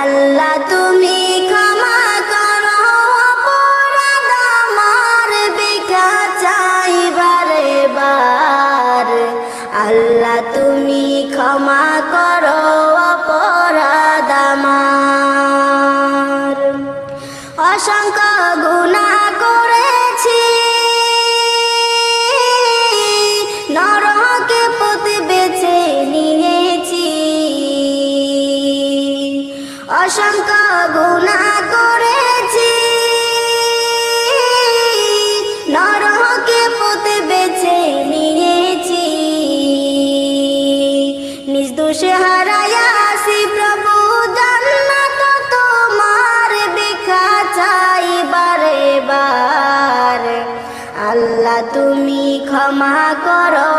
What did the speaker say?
আল্লাহ তুমি ক্ষমা করো, অপরাধ আমার বিকা চাই বারে আল্লাহ তুমি ক্ষমা করো, অপরাধ আমার। অসংখ্য গুণা করেছি অসংখ্য গুণা করেছি। নরহকে পথে বেছে নিয়েছি। নিজ দোষে হারায় আসি প্রভু, জান্নাত তোমার দেখা চাই বারে বার আল্লাহ তুমি ক্ষমা করো